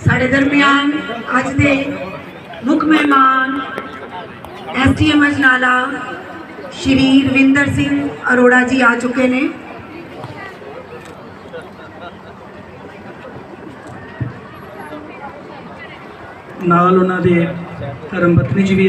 ਸਾਡੇ ਦਰਮਿਆਨ ਅੱਜ ਦੇ ਮੁੱਖ ਮਹਿਮਾਨ ਐਸਟੀਐਮ ਅਜਨਾਲਾ ਸ਼੍ਰੀ ਰਵਿੰਦਰ ਸਿੰਘ ਅਰੋੜਾ ਜੀ ਆ ਚੁੱਕੇ ਨੇ। ਨਾਲ ਉਹਨਾਂ ਦੇ ਧਰਮ ਪਤਨੀ ਜੀ ਵੀ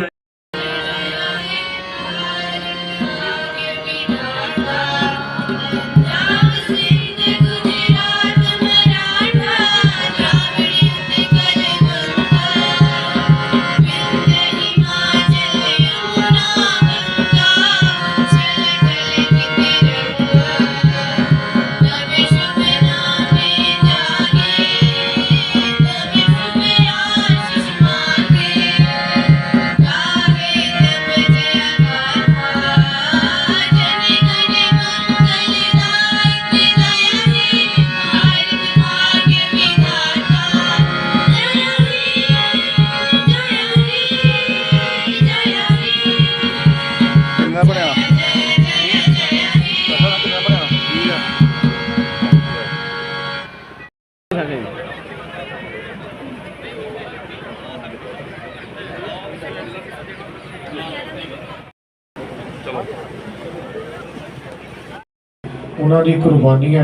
ਉਹਨਾਂ ਦੀ ਕੁਰਬਾਨੀਆਂ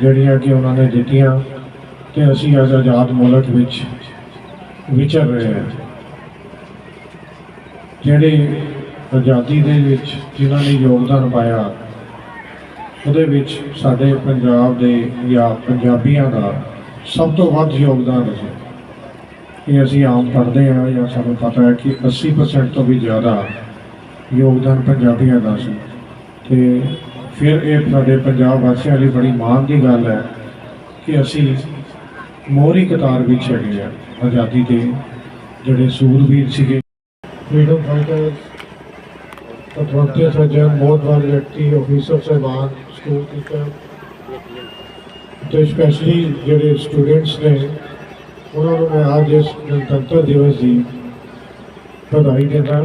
ਜਿਹੜੀਆਂ ਕਿ ਉਹਨਾਂ ਨੇ ਦਿੱਤੀਆਂ ਤੇ ਅਸੀਂ ਅੱਜ ਆਜ਼ਾਦ ਮੁਲਕ ਵਿੱਚ ਵਿਚਰ ਰਹੇ ਹਾਂ। ਜਿਹੜੇ ਆਜ਼ਾਦੀ ਦੇ ਵਿੱਚ ਜਿਨ੍ਹਾਂ ਨੇ ਯੋਗਦਾਨ ਪਾਇਆ, ਉਹਦੇ ਵਿੱਚ ਸਾਡੇ ਪੰਜਾਬ ਦੇ ਜਾਂ ਪੰਜਾਬੀਆਂ ਦਾ ਸਭ ਤੋਂ ਵੱਧ ਯੋਗਦਾਨ ਸੀ ਇਹ ਅਸੀਂ ਆਮ ਪੜ੍ਹਦੇ ਹਾਂ ਜਾਂ ਸਾਨੂੰ ਪਤਾ ਹੈ ਕਿ 80% ਤੋਂ ਵੀ ਜ਼ਿਆਦਾ ਯੋਗਦਾਨ ਪੰਜਾਬੀਆਂ ਦਾ ਸੀ। ਤੇ ਫਿਰ ਇਹ ਸਾਡੇ ਪੰਜਾਬ ਵਾਸੀਆਂ ਲਈ ਬੜੀ ਮਾਣ ਦੀ ਗੱਲ ਹੈ ਕਿ ਅਸੀਂ ਮੋਹਰੀ ਕਤਾਰ ਵਿੱਚ ਹੈਗੇ ਆ, ਆਜ਼ਾਦੀ ਦੇ ਜਿਹੜੇ ਸੂਰਬੀਰ ਸੀਗੇ। ਫਰੀडम ਫਾਈਟਰਸ ਪਤਵੰਤੇ ਬਹੁਤ ਵਾਰ ਵਿਅਕਤੀ ਅਫੀਸਰ ਸਾਹਿਬਾਨ ਸਕੂਲ ਟੀਚਰ ਤੇ ਸਪੈਸ਼ਲੀ ਜਿਹੜੇ ਸਟੂਡੈਂਟਸ ਨੇ, ਉਹਨਾਂ ਨੂੰ ਮੈਂ ਅੱਜ ਇਸ ਗਣਤੰਤਰ ਦਿਵਸ ਦੀ ਵਧਾਈ ਦਿੰਦਾ।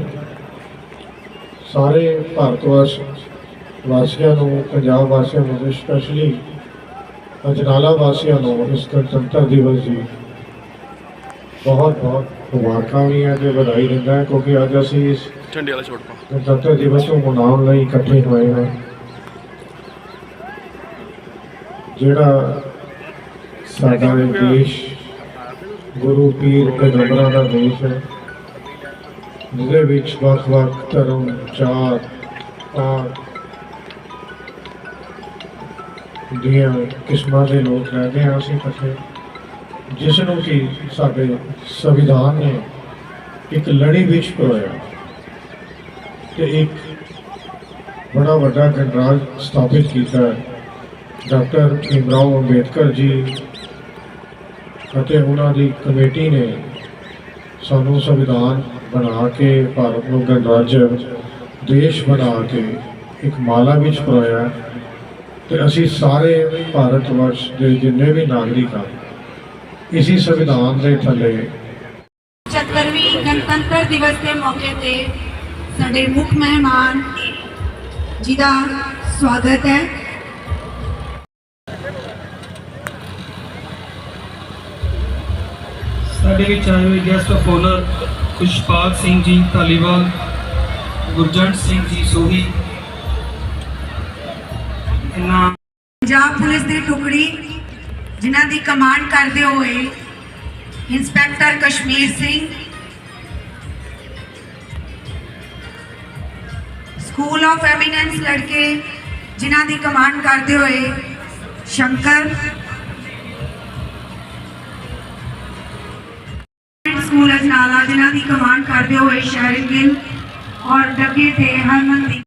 ਸਾਰੇ ਭਾਰਤ ਵਾਸ ਵਾਸੀਆਂ ਨੂੰ ਪੰਜਾਬ ਵਾਸੀਆਂ ਨੂੰ ਸਪੈਸ਼ਲੀ ਅਜਨਾਲਾ ਵਾਸੀਆਂ ਨੂੰ ਇਸ ਗਣਤੰਤਰ ਦਿਵਸ ਦੀ ਬਹੁਤ ਬਹੁਤ ਮੁਬਾਰਕਾਂ ਵੀ ਹੈ ਤੇ ਵਧਾਈ ਦਿੰਦਾ ਹਾਂ ਕਿਉਂਕਿ ਅੱਜ ਅਸੀਂ ਇਸ ਝੰਡੇ ਵਾਲਾ ਛੋਟ ਪਾ ਗਣਤੰਤਰ ਦਿਵਸ ਨੂੰ ਮਨਾਉਣ ਲਈ ਇਕੱਠੇ ਹੋਏ ਹਾਂ। ਜਿਹੜਾ ਸਾਡਾ ਇਹ ਦੇਸ਼ ਗੁਰੂ ਪੀਰ ਪੈਗੰਬਰਾਂ ਦਾ ਦੇਸ਼ ਹੈ ਜਿਹਦੇ ਵਿੱਚ ਵੱਖ-ਵੱਖ ਧਰਮ ਜਾਤ ਪਾਤ ਦੀਆਂ ਕਿਸਮਾਂ ਦੇ ਲੋਕ ਰਹਿੰਦੇ ਹਾਂ ਅਸੀਂ ਇਕੱਠੇ ਜਿਸ ਨੂੰ ਕਿ ਸਾਡੇ ਸੰਵਿਧਾਨ ਨੇ ਇੱਕ ਲੜੀ ਵਿੱਚ ਪਰੋਇਆ ਤੇ ਇੱਕ ਬੜਾ ਵੱਡਾ ਗਣਰਾਜ ਸਥਾਪਿਤ ਕੀਤਾ ਡਾਕਟਰ ਭੀਮਰਾਓ ਅੰਬੇਦਕਰ ਜੀ ਅਤੇ ਉਹਨਾਂ ਦੀ ਕਮੇਟੀ ਨੇ ਸਾਨੂੰ ਸੰਵਿਧਾਨ ਬਣਾ ਕੇ, ਭਾਰਤ ਨੂੰ ਗਣਰਾਜ ਦੇਸ਼ ਬਣਾ ਕੇ ਇੱਕ ਮਾਲਾ ਵਿੱਚ ਪਰੋਇਆ। ਤੇ ਅਸੀਂ ਸਾਰੇ ਭਾਰਤ ਵਰਸ਼ ਦੇ ਜਿੰਨੇ ਵੀ ਨਾਗਰਿਕ ਹਾਂ ਇਸੀ ਸੰਵਿਧਾਨ ਦੇ ਥੱਲੇ 75ਵੀਂ ਗਣਤੰਤਰ ਦਿਵਸ ਦੇ ਮੌਕੇ ਤੇ ਸਾਡੇ ਮੁੱਖ ਮਹਿਮਾਨ ਜੀ ਦਾ ਸਵਾਗਤ ਹੈ ਸਾਡੇ ਵਿੱਚ ਆਏ ਹੋਏ guest of honour Khushpal Singh ji Dhaliwal Gurjant Singh ji ਸੋਹੀ ਇਹਨਾਂ ਪੰਜਾਬ ਪੁਲਿਸ ਦੀ ਟੁਕੜੀ ਜਿਨ੍ਹਾਂ ਦੀ ਕਮਾਂਡ ਕਰਦੇ ਹੋਏ inspector Kashmir Singh school of eminence ਲੜਕੇ ਜਿਨ੍ਹਾਂ ਦੀ ਕਮਾਂਡ ਕਰਦੇ ਹੋਏ ਸ਼ੰਕਰ ਸਕੂਲ ਅਜਨਾਲਾ ਜਿਨ੍ਹਾਂ ਦੀ ਕਮਾਂਡ ਕਰਦੇ ਹੋਏ ਸ਼ਹਿਰ ਗਿੱਲ ਔਰ ਡੱਗੇ ਤੇ ਹਰਮਨਦੀਪ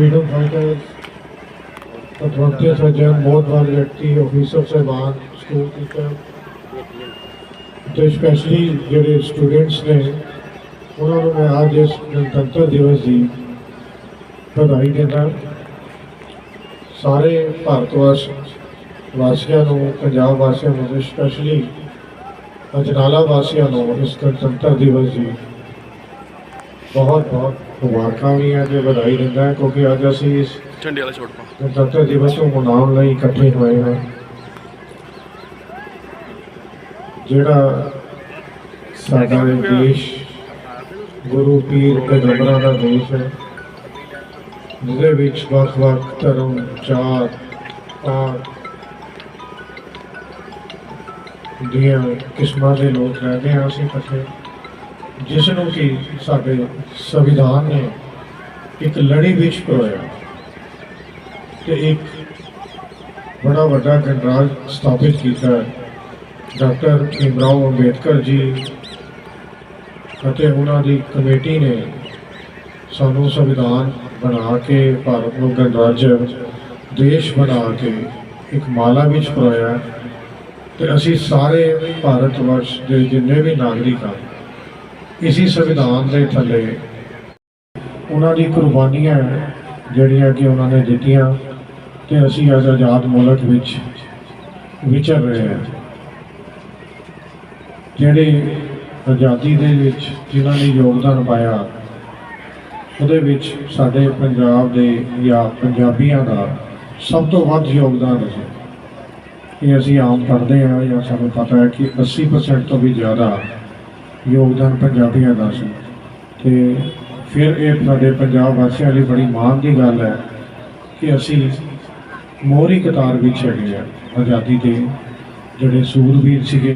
फ्रीडम फाइटर्स पतवंते सज्जन मोहतवार व्यक्ति ऑफिसर ਸਾਹਿਬਾਨ ਸਕੂਲ ਟੀਚਰ ਤੇ ਸਪੈਸ਼ਲੀ ਜਿਹੜੇ ਸਟੂਡੈਂਟਸ ਨੇ ਉਹਨਾਂ ਨੂੰ ਮੈਂ ਅੱਜ ਇਸ ਗਣਤੰਤਰ ਦਿਵਸ ਦੀ ਵਧਾਈ ਦਿੰਦਾ ਸਾਰੇ ਭਾਰਤ ਵਾਸ ਵਾਸੀਆਂ ਨੂੰ ਪੰਜਾਬ ਵਾਸੀਆਂ ਨੂੰ ਸਪੈਸ਼ਲੀ ਅਜਨਾਲਾ ਵਾਸੀਆਂ ਨੂੰ ਇਸ ਗਣਤੰਤਰ ਦਿਵਸ ਦੀ ਬਹੁਤ ਬਹੁਤ ਮੁਬਾਰਕਾਂ ਵੀ ਹੈ ਤੇ ਵਧਾਈ ਦਿੰਦਾ ਹਾਂ ਕਿਉਂਕਿ ਅੱਜ ਅਸੀਂ ਇਸ ਝੰਡੇ ਵਾਲਾ ਛੋੜ ਪਾ ਗਣਤੰਤਰ ਦਿਵਸ ਨੂੰ ਮਨਾਉਣ ਲਈ ਇਕੱਠੇ ਹੋਏ ਹਾਂ। ਜਿਹੜਾ ਸਾਡਾ ਇਹ ਦੇਸ਼ ਗੁਰੂ ਪੀਰ ਪੈਗੰਬਰਾਂ ਦਾ ਦੇਸ਼ ਹੈ ਜਿਹਦੇ ਵਿੱਚ ਵੱਖ-ਵੱਖ ਧਰਮ ਜਾਤ ਪਾਤ ਦੀਆਂ ਕਿਸਮਾਂ ਦੇ ਲੋਕ ਰਹਿੰਦੇ ਹਾਂ ਅਸੀਂ ਇਕੱਠੇ। ਜਿਸ ਨੂੰ ਕਿ ਸਾਡੇ ਸੰਵਿਧਾਨ ਨੇ ਇੱਕ ਲੜੀ ਵਿੱਚ ਪਰੋਇਆ ਤੇ ਇੱਕ ਬੜਾ ਵੱਡਾ ਗਣਰਾਜ ਸਥਾਪਿਤ ਕੀਤਾ ਹੈ। ਡਾਕਟਰ ਭੀਮਰਾਓ ਅੰਬੇਦਕਰ ਜੀ ਅਤੇ ਉਹਨਾਂ ਦੀ ਕਮੇਟੀ ਨੇ ਸਾਨੂੰ ਸੰਵਿਧਾਨ ਬਣਾ ਕੇ, ਭਾਰਤ ਨੂੰ ਗਣਰਾਜ ਦੇਸ਼ ਬਣਾ ਕੇ ਇੱਕ ਮਾਲਾ ਵਿੱਚ ਪਰੋਇਆ ਤੇ ਅਸੀਂ ਸਾਰੇ ਭਾਰਤ ਵਰਸ਼ ਦੇ ਜਿੰਨੇ ਵੀ ਨਾਗਰਿਕ ਹਾਂ ਇਸੀ ਸੰਵਿਧਾਨ ਦੇ ਥੱਲੇ ਉਹਨਾਂ ਦੀ ਕੁਰਬਾਨੀਆਂ ਜਿਹੜੀਆਂ ਕਿ ਉਹਨਾਂ ਨੇ ਦਿੱਤੀਆਂ ਤੇ ਅਸੀਂ ਅੱਜ ਆਜ਼ਾਦ ਮੁਲਕ ਵਿੱਚ ਵਿਚਰ ਰਹੇ ਹਾਂ। ਜਿਹੜੇ ਆਜ਼ਾਦੀ ਦੇ ਵਿੱਚ ਜਿਨ੍ਹਾਂ ਨੇ ਯੋਗਦਾਨ ਪਾਇਆ, ਉਹਦੇ ਵਿੱਚ ਸਾਡੇ ਪੰਜਾਬ ਦੇ ਜਾਂ ਪੰਜਾਬੀਆਂ ਦਾ ਸਭ ਤੋਂ ਵੱਧ ਯੋਗਦਾਨ ਸੀ ਇਹ ਅਸੀਂ ਆਮ ਪੜ੍ਹਦੇ ਹਾਂ ਜਾਂ ਸਾਨੂੰ ਪਤਾ ਹੈ ਕਿ 80% ਤੋਂ ਵੀ ਜ਼ਿਆਦਾ ਯੋਗਦਾਨ ਪੰਜਾਬੀਆਂ ਦਾ ਸੀ ਤੇ ਫਿਰ ਇਹ ਸਾਡੇ ਪੰਜਾਬ ਵਾਸੀਆਂ ਲਈ ਬੜੀ ਮਾਣ ਦੀ ਗੱਲ ਹੈ ਕਿ ਅਸੀਂ ਮੋਹਰੀ ਕਤਾਰ ਵਿੱਚ ਹੈਗੇ ਆ, ਆਜ਼ਾਦੀ ਦੇ ਜਿਹੜੇ ਸੂਰਵੀਰ ਸੀਗੇ।